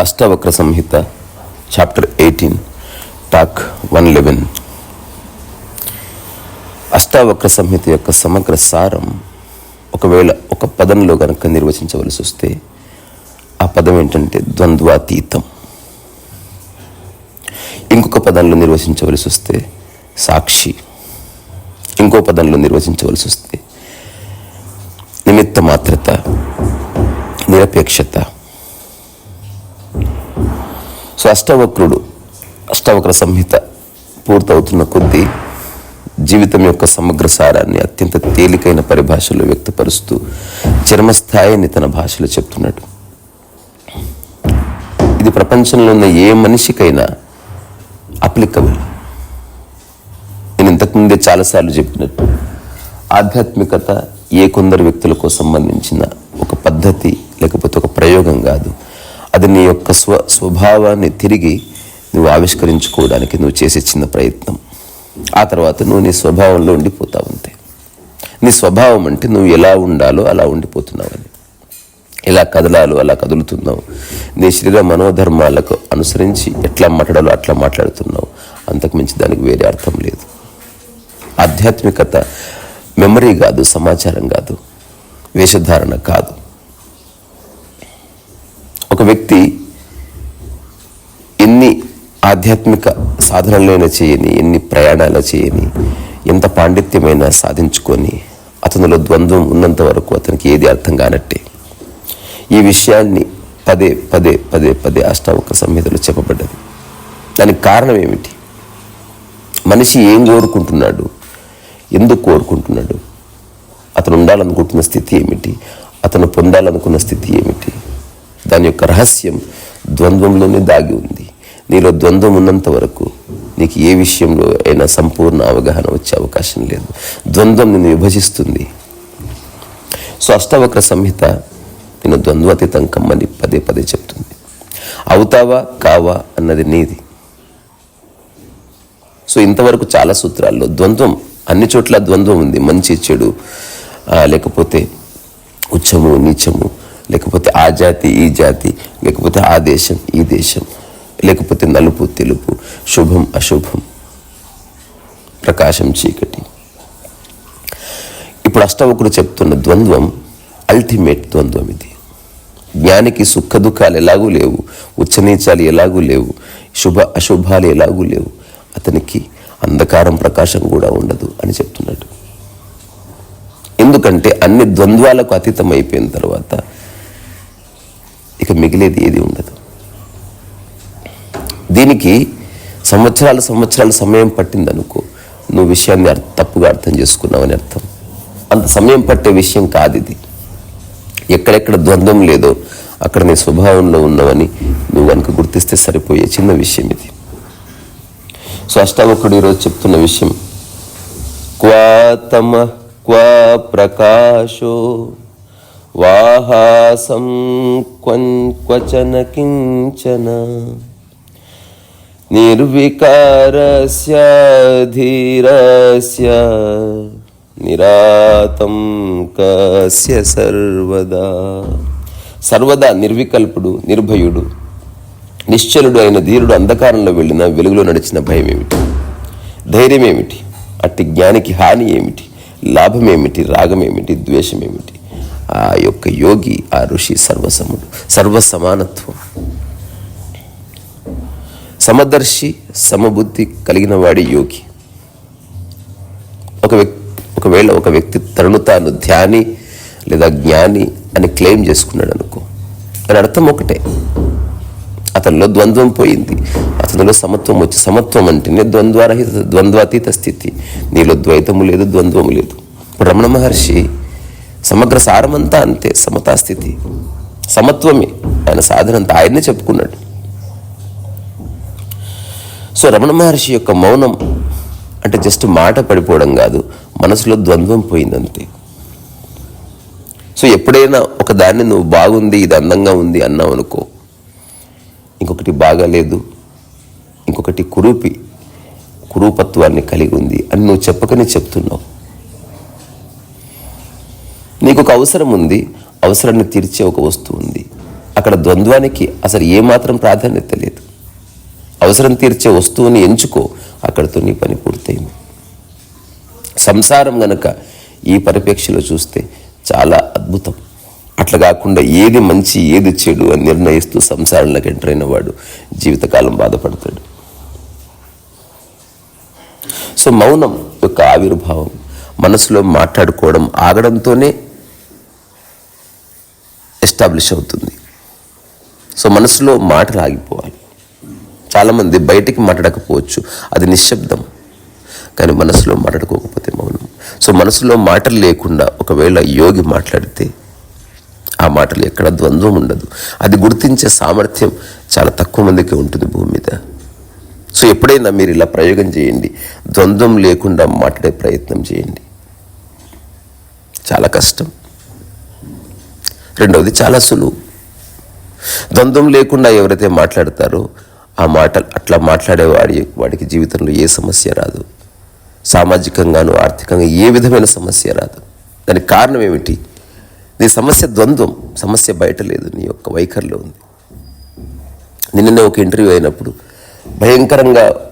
Ashtavakra Samhita chapter eighteen talk one eleven Ashtavakra Samhita యొక్క సమగ్ర సారం ఒకవేళ ఒక పదంలో కనుక నిర్వచించవలసి వస్తే ఆ పదం ఏంటంటే ద్వంద్వాతీతం. ఇంకొక పదంలో నిర్వచించవలసి వస్తే సాక్షి. ఇంకో పదంలో నిర్వచించవలసి వస్తే నిమిత్త మాత్రత నిరపేక్షత. సో అష్టవక్రుడు అష్టవక్ర సంహిత పూర్తవుతున్న కొద్దీ జీవితం యొక్క సమగ్ర సారాన్ని అత్యంత తేలికైన పరిభాషలో వ్యక్తపరుస్తూ చర్మస్థాయిని తన భాషలో చెప్తున్నాడు. ఇది ప్రపంచంలో ఉన్న ఏ మనిషికైనా అప్లికబుల్ ఇంతకుముందే చాలాసార్లు చెప్పినట్టు ఆధ్యాత్మికత ఏ కొందరు వ్యక్తులకు సంబంధించిన ఒక పద్ధతి లేకపోతే ఒక ప్రయోగం కాదు. అది నీ యొక్క స్వ స్వభావాన్ని తిరిగి నువ్వు ఆవిష్కరించుకోవడానికి నువ్వు చేసే చిన్న ప్రయత్నం. ఆ తర్వాత నువ్వు నీ స్వభావంలో ఉండిపోతావు అంతే. నీ స్వభావం అంటే నువ్వు ఎలా ఉండాలో అలా ఉండిపోతున్నావని ఎలా కదలాలో అలా కదులుతున్నావు. నీ శరీర మనోధర్మాలకు అనుసరించి ఎట్లా మాట్లాడాలో అట్లా మాట్లాడుతున్నావు. అంతకు మించి దానికి వేరే అర్థం లేదు. ఆధ్యాత్మికత మెమరీ కాదు సమాచారం కాదు వేషధారణ కాదు. ఒక వ్యక్తి ఎన్ని ఆధ్యాత్మిక సాధనలైనా చేయని ఎన్ని ప్రయాణాలు చేయని ఎంత పాండిత్యమైనా సాధించుకొని అతనిలో ద్వంద్వం ఉన్నంత వరకు అతనికి ఏది అర్థం కానట్టే. ఈ విషయాన్ని పదే పదే పదే పదే అష్టావక సంహితలో చెప్పబడ్డది. దానికి కారణం ఏమిటి? మనిషి ఏం కోరుకుంటున్నాడు? ఎందుకు కోరుకుంటున్నాడు? అతను ఉండాలనుకుంటున్న స్థితి ఏమిటి? అతను పొందాలనుకున్న స్థితి ఏమిటి? దాని యొక్క రహస్యం ద్వంద్వంలోనే దాగి ఉంది. నీలో ద్వంద్వం ఉన్నంత వరకు నీకు ఏ విషయంలో అయినా సంపూర్ణ అవగాహన వచ్చే అవకాశం లేదు. ద్వంద్వం నిన్ను విభజిస్తుంది. సో అష్టవక్ర సంహిత నేను ద్వంద్వాతీతం కమ్మని పదే పదే చెప్తుంది. అవుతావా కావా అన్నది నీది. సో ఇంతవరకు చాలా సూత్రాల్లో ద్వంద్వం అన్ని చోట్ల ద్వంద్వం ఉంది. మంచి చెడు లేకపోతే ఉచ్చము నీచము లేకపోతే ఆ జాతి ఈ జాతి లేకపోతే ఆ దేశం ఈ దేశం లేకపోతే నలుపు తెలుపు శుభం అశుభం ప్రకాశం చీకటి. ఇప్పుడు అష్టవకుడు చెప్తున్న ద్వంద్వం అల్టిమేట్ ద్వంద్వం ఇది. జ్ఞానికి సుఖ దుఃఖాలు ఎలాగూ లేవు ఉచ్చనీచాలు ఎలాగూ లేవు శుభ అశుభాలు ఎలాగూ లేవు. అతనికి అంధకారం ప్రకాశం కూడా ఉండదు అని చెప్తున్నాడు. ఎందుకంటే అన్ని ద్వంద్వాలకు అతీతం అయిపోయిన తర్వాత ఇక మిగిలేది ఏది ఉండదు. దీనికి సంవత్సరాల సంవత్సరాల సమయం పట్టిందనుకో నువ్వు విషయాన్ని తప్పుగా అర్థం చేసుకున్నావని అర్థం. అంత సమయం పట్టే విషయం కాదు ఇది ఎక్కడెక్కడ ద్వంద్వం లేదో అక్కడ నీ స్వభావంలో ఉన్నావని నువ్వు కనుక గుర్తిస్తే సరిపోయే చిన్న విషయం ఇది. సో అష్టావకుడు ఈరోజు చెప్తున్న విషయం. క్వా తమ క్వా ప్రకాశో వాహాసం క్వచన కించన నిర్వికారస్య నిరాతం కస్య సర్వదా. సర్వదా నిర్వికల్పుడు నిర్భయుడు. నిశ్చలుడు అయిన ధీరుడు అంధకారంలో వెళ్ళిన వెలుగులో నడిచిన భయం ఏమిటి ధైర్యం ఏమిటి అట్టి జ్ఞానికి హాని ఏమిటి లాభం ఏమిటి రాగం ఏమిటి ద్వేషం ఏమిటి ఆ యొక్క యోగి ఆ ఋషి సర్వసముడు సర్వసమానత్వం. సమదర్శి సమబుద్ధి కలిగిన వాడి యోగి. ఒక వ్యక్తి ఒకవేళ ఒక వ్యక్తి తనను తాను ధ్యాని లేదా జ్ఞాని అని క్లెయిమ్ చేసుకున్నాడు అనుకో దాని అర్థం ఒకటే. అతనిలో ద్వంద్వం పోయింది. అతనిలో సమత్వం వచ్చి సమత్వం అంటేనే ద్వంద్వరహిత ద్వంద్వాతీత స్థితి. నీలో ద్వైతము లేదు ద్వంద్వము లేదు. ఇప్పుడు రమణ మహర్షి సమగ్ర సారమంతా అంతే సమతాస్థితి సమత్వమే. ఆయన సాధన అంతా ఆయన్నే చెప్పుకున్నాడు. సో రమణ మహర్షి యొక్క మౌనం అంటే జస్ట్ మాట పడిపోవడం కాదు మనసులో ద్వంద్వం పోయిందంతే సో ఎప్పుడైనా ఒక దాన్ని నువ్వు బాగుంది ఇది అందంగా ఉంది అన్నావు అనుకో ఇంకొకటి బాగాలేదు. ఇంకొకటి కురూపి కురూపత్వాన్ని కలిగి ఉంది అని నువ్వు చెప్పకనే చెప్తున్నావు. నీకు ఒక అవసరం ఉంది అవసరాన్ని తీర్చే ఒక వస్తువు ఉంది. అక్కడ ద్వంద్వానికి అసలు ఏమాత్రం ప్రాధాన్యత లేదు. అవసరం తీర్చే వస్తువుని ఎంచుకో అక్కడితో నీ పని పూర్తయింది. సంసారం గనక ఈ పరిపేక్షలో చూస్తే చాలా అద్భుతం. అట్లా కాకుండా ఏది మంచి ఏది చెడు అని నిర్ణయిస్తూ సంసారంలోకి ఎంటర్ అయిన వాడు జీవితకాలం బాధపడతాడు. సో మౌనం యొక్క ఆవిర్భావం మనసులో మాట్లాడుకోవడం ఆగడంతోనే ఎస్టాబ్లిష్ అవుతుంది. సో మనసులో మాటలు ఆగిపోవాలి. చాలామంది బయటికి మాట్లాడకపోవచ్చు అది నిశ్శబ్దం. కానీ మనసులో మాట్లాడుకోకపోతే మౌనం. సో మనసులో మాటలు లేకుండా ఒకవేళ యోగి మాట్లాడితే ఆ మాటలు ఎక్కడ ద్వంద్వం ఉండదు. అది గుర్తించే సామర్థ్యం చాలా తక్కువ మందికి ఉంటుంది భూమి మీద. సో ఎప్పుడైనా మీరు ఇలా ప్రయోగం చేయండి. ద్వంద్వం లేకుండా మాట్లాడే ప్రయత్నం చేయండి. చాలా కష్టం. రెండవది చాలా సులువు. ద్వంద్వం లేకుండా ఎవరైతే మాట్లాడతారో ఆ మాట అట్లా మాట్లాడే వాడి వాడికి జీవితంలో ఏ సమస్య రాదు. సామాజికంగాను ఆర్థికంగా ఏ విధమైన సమస్య రాదు. దానికి కారణం ఏమిటి? నీ సమస్య ద్వంద్వం సమస్య బయట లేదు నీ యొక్క వైఖరిలో ఉంది. నిన్ననే ఒక ఇంటర్వ్యూ అయినప్పుడు భయంకరంగా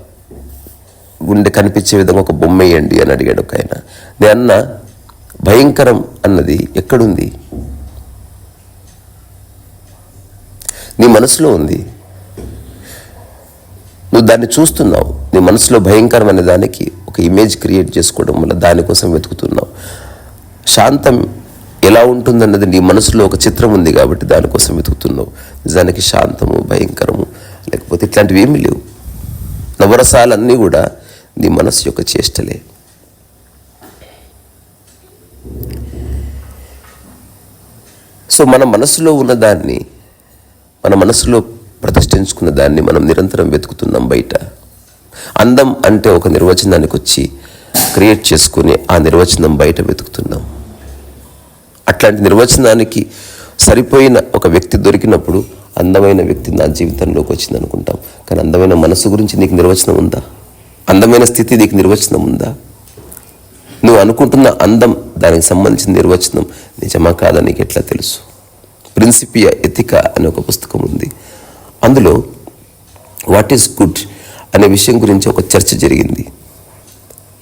గుండె కనిపించే విధంగా ఒక బొమ్మ వేయండి అని అడిగాడు ఒక ఆయన. నేను అన్న భయంకరం అన్నది ఎక్కడుంది? నీ మనసులో ఉంది. నువ్వు దాన్ని చూస్తున్నావు. నీ మనసులో భయంకరం అనే దానికి ఒక ఇమేజ్ క్రియేట్ చేసుకోవడం వల్ల దానికోసం వెతుకుతున్నావు. శాంతం ఎలా ఉంటుందన్నది నీ మనసులో ఒక చిత్రం ఉంది కాబట్టి దానికోసం వెతుకుతున్నావు. నిజానికి శాంతము భయంకరము లేకపోతే ఇట్లాంటివి ఏమీ లేవు. నవరసాలన్నీ కూడా నీ మనసు యొక్క చేష్టలే. సో మన మనసులో ఉన్న దాన్ని మన మనసులో ప్రతిష్ఠించుకున్న దాన్ని మనం నిరంతరం వెతుకుతున్నాం బయట. అందం అంటే ఒక నిర్వచనానికి వచ్చి క్రియేట్ చేసుకుని ఆ నిర్వచనం బయట వెతుకుతున్నాం. అట్లాంటి నిర్వచనానికి సరిపోయిన ఒక వ్యక్తి దొరికినప్పుడు అందమైన వ్యక్తి నా జీవితంలోకి వచ్చింది అనుకుంటాం. కానీ అందమైన మనసు గురించి నీకు నిర్వచనం ఉందా? అందమైన స్థితి నీకు నిర్వచనం ఉందా? నువ్వు అనుకుంటున్న అందం దానికి సంబంధించిన నిర్వచనం నిజమా కాదా నీకు ఎట్లా తెలుసు? ప్రిన్సిపియా ఎథికా అనే ఒక పుస్తకం ఉంది. అందులో వాట్ ఈస్ గుడ్ అనే విషయం గురించి ఒక చర్చ జరిగింది.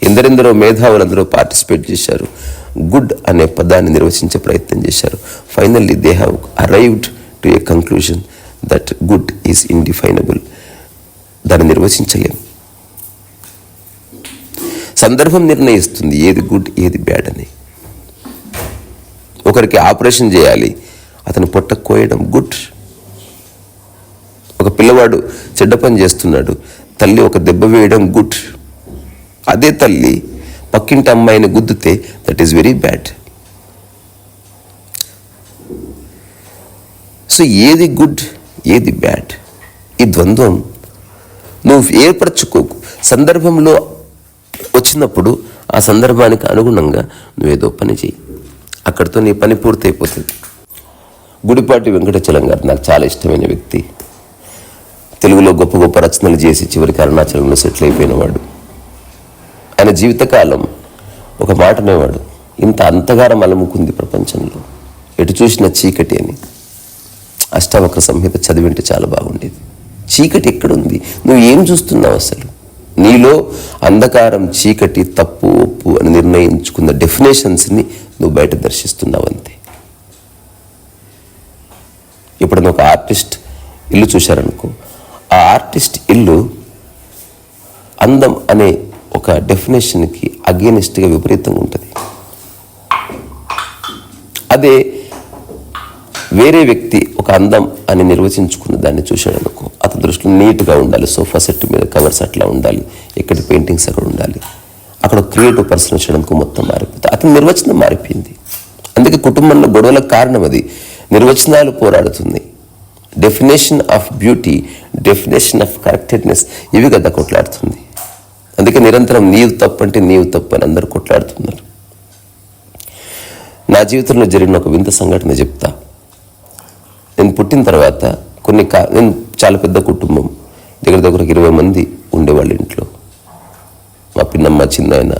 ఎందరెందరో మేధావులు అందరూ పార్టిసిపేట్ చేశారు. గుడ్ అనే పదాన్ని నిర్వచించే ప్రయత్నం చేశారు. Finally they have arrived to a conclusion that good is indefinable దాన్ని నిర్వచించలేం. సందర్భం నిర్ణయిస్తుంది ఏది గుడ్ ఏది బ్యాడ్ అని. ఒకరికి ఆపరేషన్ చేయాలి అతను పొట్ట కోయడం గుడ్ ఒక పిల్లవాడు చెడ్డ పని చేస్తున్నాడు తల్లి ఒక దెబ్బ వేయడం గుడ్ అదే తల్లి పక్కింటి అమ్మాయిని గుద్దితే that is very bad so ఏది గుడ్ ఏది బ్యాడ్ ఈ ద్వంద్వం నువ్వు ఏర్పరచుకోకు. సందర్భంలో వచ్చినప్పుడు ఆ సందర్భానికి అనుగుణంగా నువ్వేదో పని చేయి అక్కడితో నీ పని పూర్తయిపోతుంది. గుడిపాటి వెంకటచలం గారు నాకు చాలా ఇష్టమైన వ్యక్తి. తెలుగులో గొప్ప గొప్ప రచనలు చేసి చివరికి అరుణాచలంలో సెటిల్ అయిపోయినవాడు ఆయన జీవితకాలం ఒక మాట అనేవాడు ఇంత అంతగారం అలముకుంది ప్రపంచంలో. ఎటు చూసిన చీకటి అని. అష్టవక్ర సంహిత చదివింటే చాలా బాగుండేది. చీకటి ఎక్కడుంది? నువ్వు ఏం చూస్తున్నావు అసలు? నీలో అంధకారం చీకటి తప్పు ఒప్పు అని నిర్ణయించుకున్న డెఫినేషన్స్ని నువ్వు బయట దర్శిస్తున్నావు అంతే. ఎప్పుడైనా ఒక ఆర్టిస్ట్ ఇల్లు చూశారనుకో ఆ ఆర్టిస్ట్ ఇల్లు అందం అనే ఒక డెఫినేషన్కి అగేనిస్ట్గా విపరీతంగా ఉంటుంది. అదే వేరే వ్యక్తి ఒక అందం అని నిర్వచించుకున్న దాన్ని చూశాడు అనుకో అతని దృష్టిలో నీట్గా ఉండాలి సోఫా సెట్ మీద కవర్స్ అట్లా ఉండాలి ఎక్కడి పెయింటింగ్స్ అక్కడ ఉండాలి అక్కడ క్రియేటివ్ పర్సన్ వచ్చడానికి మొత్తం మారిపోతుంది అతని నిర్వచనం మారిపోయింది. అందుకే కుటుంబంలో గొడవలకు కారణం అది. నిర్వచనాలు పోరాడుతుంది. Definition of beauty definition of correctedness ఇవి కదా కొట్లాడుతుంది. అందుకే నిరంతరం నీవు తప్పంటే అంటే నీవు తప్పు అని అందరూ కొట్లాడుతున్నారు. నా జీవితంలో జరిగిన ఒక వింత సంఘటన చెప్తా. నేను పుట్టిన తర్వాత కొన్ని కా నేను చాలా పెద్ద కుటుంబం. దగ్గర దగ్గర ఇరవై మంది ఉండేవాళ్ళ ఇంట్లో. మా పిన్నమ్మ చిన్నాయన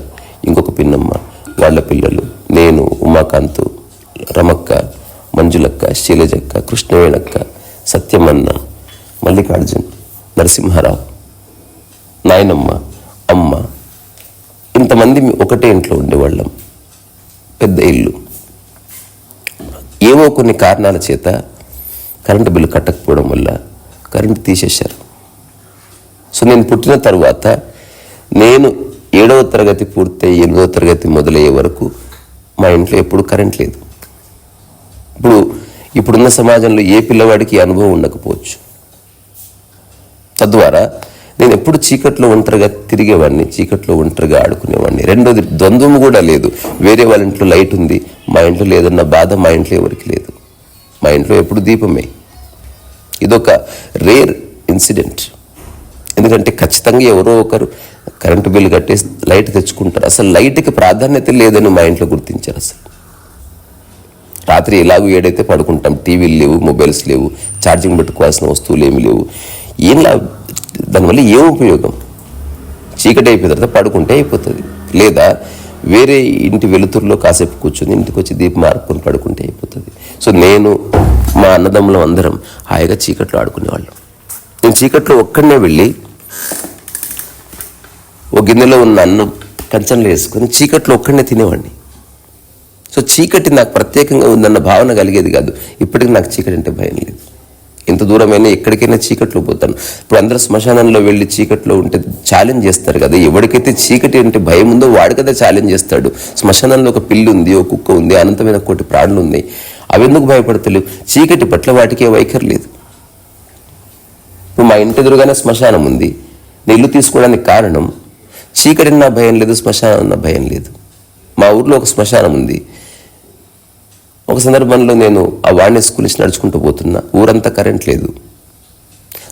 ఇంకొక పిన్నమ్మ వాళ్ళ పిల్లలు నేను ఉమాకాంత్ రమక్క మంజులక్క శైలజక్క కృష్ణవేణక్క సత్యమన్న మల్లికార్జున్ నరసింహారావు నాయనమ్మ అమ్మ. ఇంతమంది ఒకటే ఇంట్లో ఉండేవాళ్ళం. పెద్ద ఇల్లు. ఏవో కొన్ని కారణాల చేత కరెంటు బిల్లు కట్టకపోవడం వల్ల కరెంటు తీసేశారు. సో నేను పుట్టిన తర్వాత నేను ఏడవ తరగతి పూర్తయి ఎనిమిదవ తరగతి మొదలయ్యే వరకు మా ఇంట్లో ఎప్పుడు కరెంట్ లేదు. ఇప్పుడు ఇప్పుడున్న సమాజంలో ఏ పిల్లవాడికి అనుభవం ఉండకపోవచ్చు. తద్వారా నేను ఎప్పుడు చీకట్లో ఒంటరిగా తిరిగేవాడిని చీకట్లో ఒంటరిగా ఆడుకునేవాడిని. రెండోది ద్వంద్వం కూడా లేదు. వేరే వాళ్ళ ఇంట్లో లైట్ ఉంది. మా ఇంట్లో లేదన్న బాధ మా ఇంట్లో ఎవరికి లేదు. మా ఇంట్లో ఎప్పుడు దీపమే. ఇదొక రేర్ ఇన్సిడెంట్. ఎందుకంటే ఖచ్చితంగా ఎవరో ఒకరు కరెంటు బిల్లు కట్టేసి లైట్ తెచ్చుకుంటారు. అసలు లైట్కి ప్రాధాన్యత లేదని మా ఇంట్లో గుర్తించారు అసలు. రాత్రి ఎలాగో ఏడైతే పడుకుంటాం. టీవీలు లేవు మొబైల్స్ లేవు ఛార్జింగ్ పెట్టుకోవాల్సిన వస్తువులు ఏమి లేవు. ఏం లా దానివల్ల ఏం ఉపయోగం? చీకటి అయిపోయిన తర్వాత పడుకుంటే అయిపోతుంది. లేదా వేరే ఇంటి వెలుతురులో కాసేపు కూర్చొని ఇంటికి వచ్చి దీపం ఆడుకొని పడుకుంటే అయిపోతుంది. సో నేను మా అన్నదమ్ములం అందరం హాయిగా చీకట్లో ఆడుకునేవాళ్ళం. నేను చీకట్లో ఒక్కడనే వెళ్ళి ఓ గిన్నెలో ఉన్న అన్నం కంచంలో వేసుకొని చీకట్లో ఒక్కడనే తినేవాడిని. సో చీకటి నాకు ప్రత్యేకంగా ఉందన్న భావన కలిగేది కాదు. ఇప్పటికి నాకు చీకటి అంటే భయం లేదు. ఎంత దూరమైనా ఎక్కడికైనా చీకట్లో పోతాను. ఇప్పుడు అందరూ శ్మశానంలో వెళ్ళి చీకట్లో ఉంటే ఛాలెంజ్ చేస్తారు కదా. ఎవరికైతే చీకటి అంటే భయం ఉందో వాడు కదా ఛాలెంజ్ చేస్తాడు. శ్మశానంలో ఒక పిల్లి ఉంది ఒక కుక్క ఉంది అనంతమైన కోటి ప్రాణులు ఉన్నాయి. అవి ఎందుకు భయపడతలేవు? చీకటి పట్ల వాటికి వైఖరి లేదు. ఇప్పుడు మా ఇంటి ఎదురుగానే శ్మశానం ఉంది. నీళ్ళు తీసుకోవడానికి కారణం చీకటి నా భయం లేదు శ్మశానం నా భయం లేదు. మా ఊర్లో ఒక శ్మశానం ఉంది. ఒక సందర్భంలో నేను ఆ వాడిని స్కూల్ నుంచి నడుచుకుంటూ పోతున్నా. ఊరంతా కరెంట్ లేదు.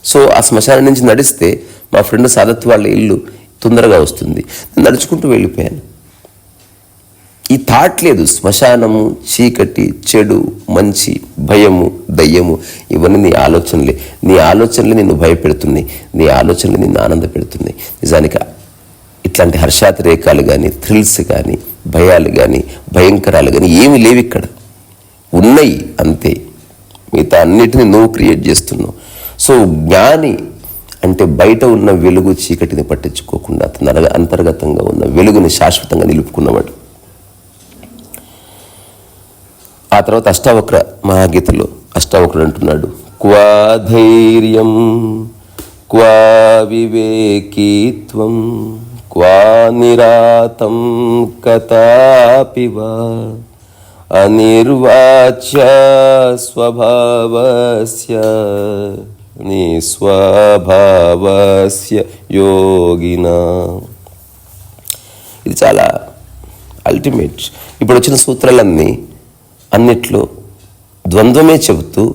సో ఆ శ్మశానం నుంచి నడిస్తే మా ఫ్రెండ్ సాదత్ వాళ్ళ ఇల్లు తొందరగా వస్తుంది. నేను నడుచుకుంటూ వెళ్ళిపోయాను. ఈ థాట్ లేదు. శ్మశానము చీకటి చెడు మంచి భయము దయ్యము ఇవన్నీ నీ ఆలోచనలే. నీ ఆలోచనలే నిన్ను భయపెడుతున్నాయి. నీ ఆలోచనలు నిన్ను ఆనంద పెడుతున్నాయి నిజానికి ఇట్లాంటి హర్షాతిరేకాలు కానీ థ్రిల్స్ కానీ భయాలు కానీ భయంకరాలు కానీ ఏమి లేవు ఇక్కడ. ఉన్నాయి అంతే. మిగతా అన్నిటిని నువ్వు క్రియేట్ చేస్తున్నావు. సో జ్ఞాని అంటే బయట ఉన్న వెలుగు చీకటిని పట్టించుకోకుండా తన అంతర్గతంగా ఉన్న వెలుగుని శాశ్వతంగా నిలుపుకున్నవాడు. ఆ తర్వాత అష్టావక్ర మహాగీతలో అష్టావక్రుడు అంటున్నాడు క్వా ధైర్యం క్వా వివేకీత్వం క్వా నిరాతం కథాపివా అనిర్వాచ్య స్వభావస్య నిస్వభావస్య యోగినా ఇది చాలా అల్టిమేట్ ఇప్పుడు వచ్చిన సూత్రాలన్నీ అన్నిట్లో ద్వంద్వమే చెబుతూ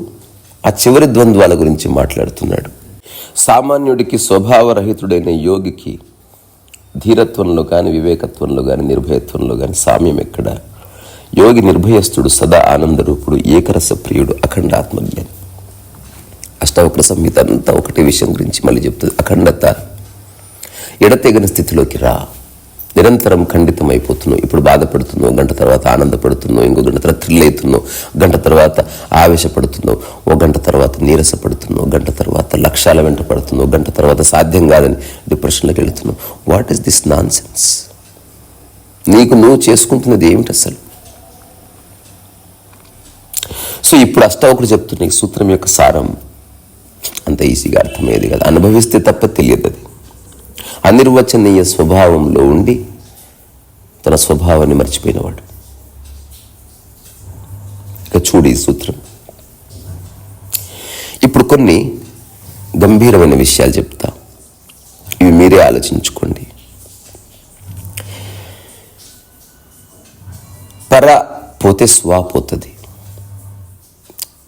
ఆ చివరి ద్వంద్వాల గురించి మాట్లాడుతున్నాడు. సామాన్యుడికి స్వభావరహితుడైన యోగికి ధీరత్వంలో కానీ వివేకత్వంలో కానీ నిర్భయత్వంలో కానీ సామ్యం ఎక్కడ? యోగి నిర్భయస్తుడు సదా ఆనందరూపుడు ఏకరస ప్రియుడు అఖండ ఆత్మజ్ఞాని అష్టావక్ర సంహిత అంతా ఒకటే విషయం గురించి మళ్ళీ చెప్తుంది. అఖండత ఎడతెగని స్థితిలోకి రా. నిరంతరం ఖండితం అయిపోతున్నావు ఇప్పుడు బాధపడుతున్నావు గంట తర్వాత ఆనందపడుతున్నావు ఇంకో గంట తర్వాత థ్రిల్ అవుతున్నావు గంట తర్వాత ఆవేశపడుతున్నావు ఓ గంట తర్వాత నీరసపడుతున్నావు గంట తర్వాత లక్ష్యాల వెంట పడుతున్నావు గంట తర్వాత సాధ్యం కాదని డిప్రెషన్లోకి వెళుతున్నావు. What is this nonsense నీకు నువ్వు చేసుకుంటున్నది ఏమిటి అసలు? సో ఇప్పుడు అష్టావకుడు చెప్తున్న ఈ సూత్రం యొక్క సారం అంత ఈజీగా అర్థమయ్యేది కదా. అనుభవిస్తే తప్ప తెలియదు అది. అనిర్వచనీయ స్వభావంలో ఉండి తన స్వభావాన్ని మర్చిపోయినవాడు. ఇక చూడు ఈ సూత్రం. ఇప్పుడు కొన్ని గంభీరమైన విషయాలు చెప్తా. ఇవి మీరే ఆలోచించుకోండి. పర పోతే స్వా పోతుంది.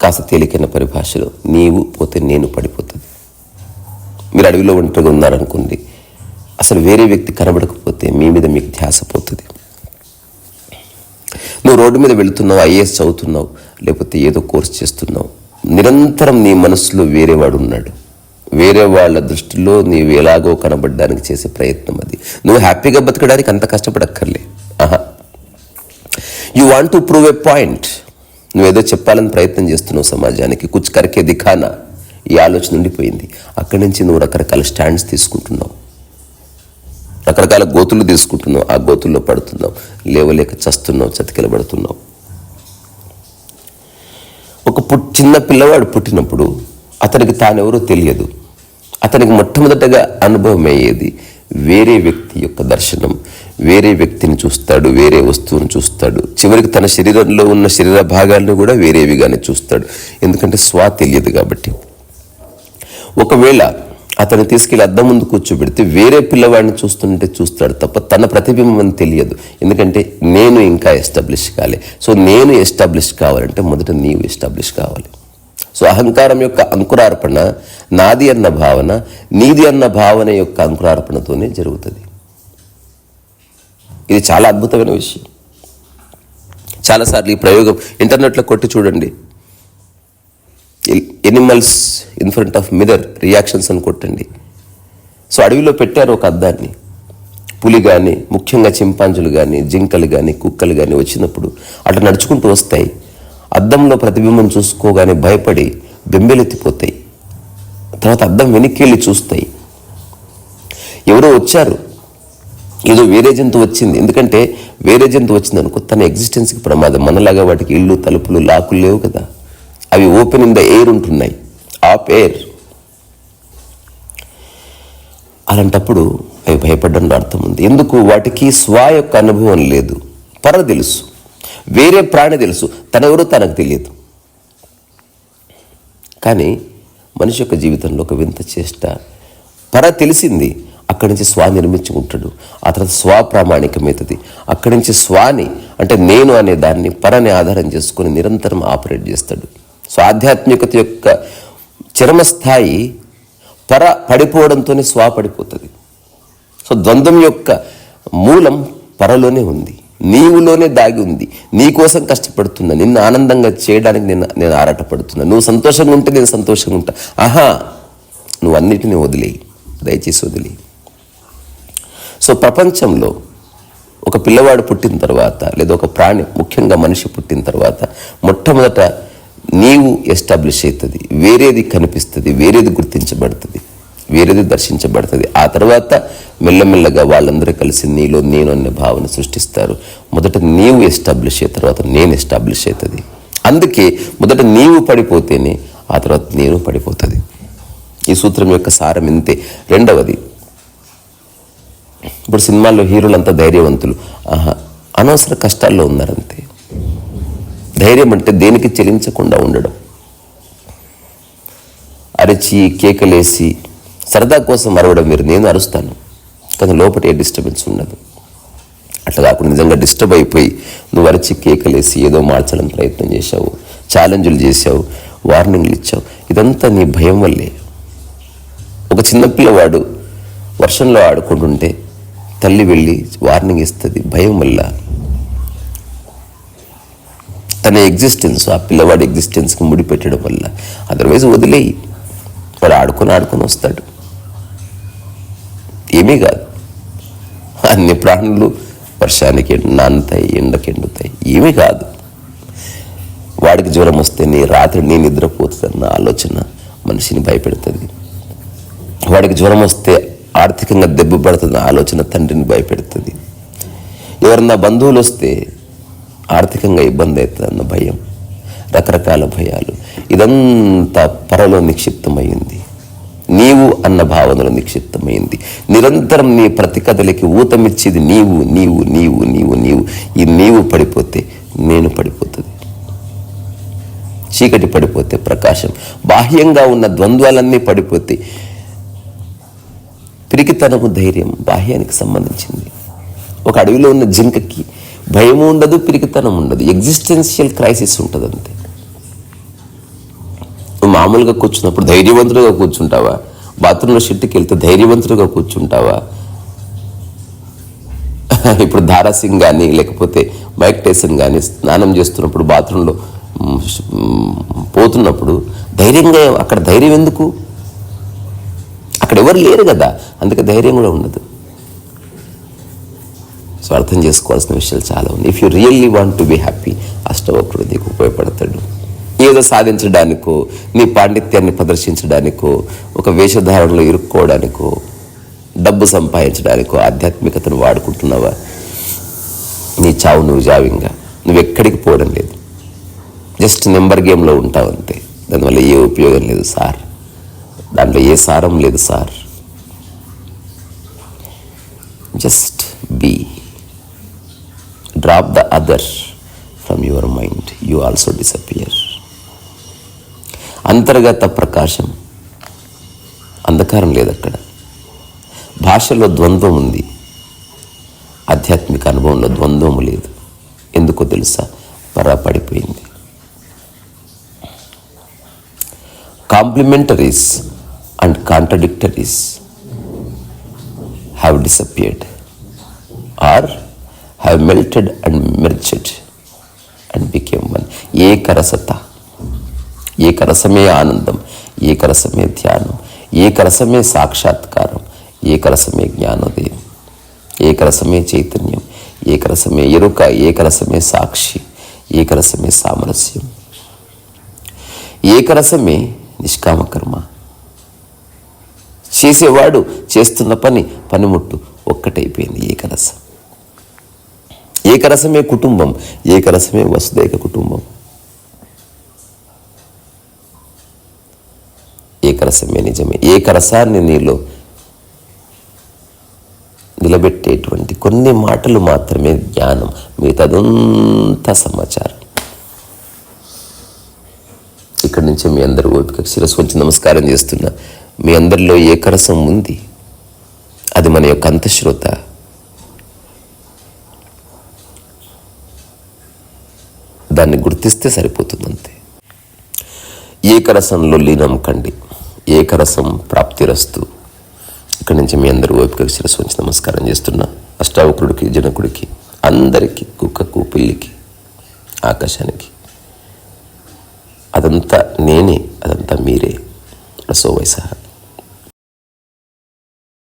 కాస్త తేలికైన పరిభాషలో నీవు పోతే నేను పడిపోతుంది మీరు అడవిలో ఒంటరిగా ఉన్నారనుకోండి అసలు వేరే వ్యక్తి కనబడకపోతే మీ మీద మీకు ధ్యాస పోతుంది. నువ్వు రోడ్డు మీద వెళుతున్నావు ఐఏఎస్ చదువుతున్నావు లేకపోతే ఏదో కోర్స్ చేస్తున్నావు. నిరంతరం నీ మనసులో వేరేవాడు ఉన్నాడు. వేరే వాళ్ళ దృష్టిలో నీవు ఎలాగో కనబడడానికి చేసే ప్రయత్నం అది. నువ్వు హ్యాపీగా బతకడానికి అంత కష్టపడక్కర్లే. ఆహా. You want to prove a point నువ్వేదో చెప్పాలని ప్రయత్నం చేస్తున్నావు సమాజానికి. కుచ్ కరికే దిఖానా ఈ ఆలోచన ఉండిపోయింది. అక్కడి నుంచి నువ్వు రకరకాల స్టాండ్స్ తీసుకుంటున్నావు. రకరకాల గోతులు తీసుకుంటున్నావు. ఆ గోతుల్లో పడుతున్నావు. లేవలేక చస్తున్నావు. చతికిలబడుతున్నావు. ఒక పుట్ చిన్న పిల్లవాడు పుట్టినప్పుడు అతనికి తానెవరో తెలియదు. అతనికి మొట్టమొదటగా అనుభవం అయ్యేది వేరే వ్యక్తి యొక్క దర్శనం. వేరే వ్యక్తిని చూస్తాడు వేరే వస్తువును చూస్తాడు. చివరికి తన శరీరంలో ఉన్న శరీర భాగాలను కూడా వేరేవిగానే చూస్తాడు. ఎందుకంటే స్వా తెలియదు కాబట్టి. ఒకవేళ అతను తీసుకెళ్ళి అద్దం ముందు కూర్చోబెడితే వేరే పిల్లవాడిని చూస్తుంటే చూస్తాడు తప్ప తన ప్రతిబింబం అని తెలియదు. ఎందుకంటే నేను ఇంకా ఎస్టాబ్లిష్ కాలే. సో నేను ఎస్టాబ్లిష్ కావాలంటే మొదట నీవు ఎస్టాబ్లిష్ కావాలి. సో అహంకారం యొక్క అంకురార్పణ నాది అన్న భావన నీది అన్న భావన యొక్క అంకురార్పణతోనే జరుగుతుంది. ఇది చాలా అద్భుతమైన విషయం. చాలాసార్లు ఈ ప్రయోగం ఇంటర్నెట్లో కొట్టి చూడండి. Animals in front of mirror reactions అని కొట్టండి. సో అడవిలో పెట్టారు ఒక అద్దాన్ని. పులి కానీ ముఖ్యంగా చింపాంజులు కానీ జింకలు కానీ కుక్కలు కానీ వచ్చినప్పుడు అట్లా నడుచుకుంటూ వస్తాయి. అద్దంలో ప్రతిబింబం చూసుకోగానే భయపడి బెంబెలెత్తిపోతాయి. తర్వాత అద్దం వెనక్కి వెళ్ళి చూస్తాయి. ఎవరో వచ్చారు. ఏదో వేరే జంతువు వచ్చింది. ఎందుకంటే వేరే జంతువు వచ్చింది అనుకో తన ఎగ్జిస్టెన్స్కి ప్రమాదం. మనలాగా వాటికి ఇల్లు తలుపులు లాకులు లేవు కదా. అవి ఓపెన్ ఇన్ ద ఎయిర్ ఉంటున్నాయి. Of air. అలాంటప్పుడు అవి భయపడడంలో అర్థం ఉంది. ఎందుకు? వాటికి స్వ యొక్క అనుభవం లేదు. పర తెలుసు. వేరే ప్రాణి తెలుసు. తనెవరో తనకు తెలియదు. కానీ మనిషి యొక్క జీవితంలో ఒక వింత చేష్ట. పర తెలిసింది. అక్కడి నుంచి స్వా నిర్మించుకుంటాడు. ఆ తర్వాత స్వప్రామాణికమైతుంది అక్కడి నుంచి స్వాని అంటే నేను అనే దాన్ని పరని ఆధారం చేసుకుని నిరంతరం ఆపరేట్ చేస్తాడు. సో ఆధ్యాత్మికత యొక్క చరమస్థాయి పర పడిపోవడంతోనే స్వా పడిపోతుంది. సో ద్వంద్వం యొక్క మూలం పరలోనే ఉంది. నీవులోనే దాగి ఉంది. నీ కోసం కష్టపడుతున్నా. నిన్ను ఆనందంగా చేయడానికి నేను నేను ఆరాటపడుతున్నా. నువ్వు సంతోషంగా ఉంటే నేను సంతోషంగా ఉంటా. ఆహా నువ్వు అన్నిటిని వదిలేయి. దయచేసి వదిలేయి. సో ప్రపంచంలో ఒక పిల్లవాడు పుట్టిన తర్వాత లేదా ఒక ప్రాణి ముఖ్యంగా మనిషి పుట్టిన తర్వాత మొట్టమొదట నీవు ఎస్టాబ్లిష్ అవుతుంది. వేరేది కనిపిస్తుంది వేరేది గుర్తించబడుతుంది వేరేది దర్శించబడుతుంది. ఆ తర్వాత మెల్లమెల్లగా వాళ్ళందరూ కలిసి నీలో నేను అనే భావన సృష్టిస్తారు. మొదట నీవు ఎస్టాబ్లిష్ అయిన తర్వాత నేను ఎస్టాబ్లిష్ అవుతుంది. అందుకే మొదట నీవు పడిపోతేనే ఆ తర్వాత నేను పడిపోతుంది. ఈ సూత్రం యొక్క సారం ఇంతే. రెండవది ఇప్పుడు సినిమాల్లో హీరోలు అంతా ధైర్యవంతులు. ఆహా అనవసర కష్టాల్లో ఉన్నారంతే. ధైర్యం అంటే దేనికి చెలించకుండా ఉండడం. అరిచి కేకలేసి సరదా కోసం అరవడం మీరు నేను అరుస్తాను కానీ లోపల ఏ డిస్టర్బెన్స్ ఉండదు. అట్లా కాకుండా నిజంగా డిస్టర్బ్ అయిపోయి నువ్వు అరిచి కేకలేసి ఏదో మార్చడం ప్రయత్నం చేశావు ఛాలెంజ్లు చేశావు వార్నింగ్లు ఇచ్చావు. ఇదంతా నీ భయం వల్లే. ఒక చిన్న పిల్లవాడు వర్షంలో ఆడుకుంటుంటే తల్లి వెళ్ళి వార్నింగ్ ఇస్తుంది భయం వల్ల. తన ఎగ్జిస్టెన్స్ ఆ పిల్లవాడి ఎగ్జిస్టెన్స్కి ముడిపెట్టడం వల్ల. అదర్వైజ్ వదిలేయి. వాడు ఆడుకొని ఆడుకొని వస్తాడు. ఏమీ కాదు. అన్ని ప్రాణులు వర్షానికి నానుతాయి ఎండకి ఎండుతాయి. ఏమీ కాదు. వాడికి జ్వరం వస్తే నీ రాత్రి నేను నిద్రపోతుందన్న ఆలోచన మనిషిని భయపెడుతుంది. వాడికి జ్వరం వస్తే ఆర్థికంగా దెబ్బపడుతున్న ఆలోచన తండ్రిని భయపెడుతుంది. ఎవరన్నా బంధువులు వస్తే ఆర్థికంగా ఇబ్బంది అవుతుంది అన్న భయం రకరకాల భయాలు. ఇదంతా పరలో నిక్షిప్తమైంది. నీవు అన్న భావనలో నిక్షిప్తమైంది. నిరంతరం నీ ప్రతి కథలకి ఊతమిచ్చేది నీవు నీవు నీవు నీవు నీవు. ఈ నీవు పడిపోతే నేను పడిపోతుంది. చీకటి పడిపోతే ప్రకాశం. బాహ్యంగా ఉన్న ద్వంద్వాలన్నీ పడిపోతే పిరికితనము ధైర్యం బాహ్యానికి సంబంధించింది. ఒక అడవిలో ఉన్న జింకకి భయం ఉండదు పిరికితనం ఉండదు. ఎగ్జిస్టెన్షియల్ క్రైసిస్ ఉంటుంది అంతే నువ్వు మామూలుగా కూర్చున్నప్పుడు ధైర్యవంతుడుగా కూర్చుంటావా? బాత్రూంలో షిట్కి వెళ్తే ధైర్యవంతుడుగా కూర్చుంటావా? ఇప్పుడు ధారాసింగ్ కానీ లేకపోతే మైక్ టైసన్ కానీ స్నానం చేస్తున్నప్పుడు బాత్రూంలో పోతున్నప్పుడు ధైర్యంగా అక్కడ ధైర్యం ఎందుకు? అక్కడ ఎవరు లేరు కదా. అందుకే ధైర్యం కూడా ఉండదు. సో అర్థం చేసుకోవాల్సిన విషయాలు చాలా ఉన్నాయి. If you really want to be happy అష్టవక్రుడు నీకు ఉపయోగపడతాడు. ఏదో సాధించడానికో నీ పాండిత్యాన్ని ప్రదర్శించడానికో ఒక వేషధారణలో ఇరుక్కోవడానికో డబ్బు సంపాదించడానికో ఆధ్యాత్మికతను వాడుకుంటున్నావా? నీ చావు నువ్వు జావింగా. నువ్వు ఎక్కడికి పోవడం లేదు. జస్ట్ నెంబర్ గేమ్లో ఉంటావు అంతే. దానివల్ల ఏ ఉపయోగం లేదు సార్. దాంట్లో ఏ సారం లేదు sir. Just be drop the other from your mind you also disappear అంతర్గత ప్రకాశం. అంధకారం లేదు అక్కడ. భాషలో ద్వంద్వం ఉంది. ఆధ్యాత్మిక అనుభవంలో ద్వంద్వము లేదు. ఎందుకో తెలుసా? పరా పడిపోయింది complementaries and contradictories have disappeared or have melted and merged and became one ఏకరసత ఏకరసమే ఆనందం ఏకరసమే ధ్యానం ఏకరసమే సాక్షాత్కారం ఏకరసమే జ్ఞానోదయం ఏకరసమే చైతన్యం ఏకరసమే ఎరుక ఏకరసమే సాక్షి ఏకరసమే సామరస్యం ఏకరసమే నిష్కామ కర్మ చేసేవాడు చేస్తున్న పని పనిముట్టు ఒక్కటైపోయింది. ఏకరసం. ఏకరసమే కుటుంబం ఏకరసమే వసుదైక కుటుంబం. ఏకరసమే నిజమే. ఏకరసాన్ని నీలో నిలబెట్టేటువంటి కొన్ని మాటలు మాత్రమే జ్ఞానం మిగతాదంతా సమాచారం. ఇక్కడి నుంచి మీ అందరూ ఓపిక శిరస్సు వచ్చి నమస్కారం చేస్తున్నా. మీ అందరిలో ఏకరసం ఉంది? అది మన యొక్క అంతశ్రోత దాన్ని గుర్తిస్తే సరిపోతుంది అంతే ఏకరసంలో లీనం కండి. ఏకరసం ప్రాప్తిరస్తు. ఇక్కడి నుంచి మీ అందరూ ఓపిక శిరస్సు ఉంచి నమస్కారం చేస్తున్నా. అష్టావకుడికి జనకుడికి అందరికీ కుక్కకు పిల్లికి ఆకాశానికి. అదంతా నేనే అదంతా మీరే. రసో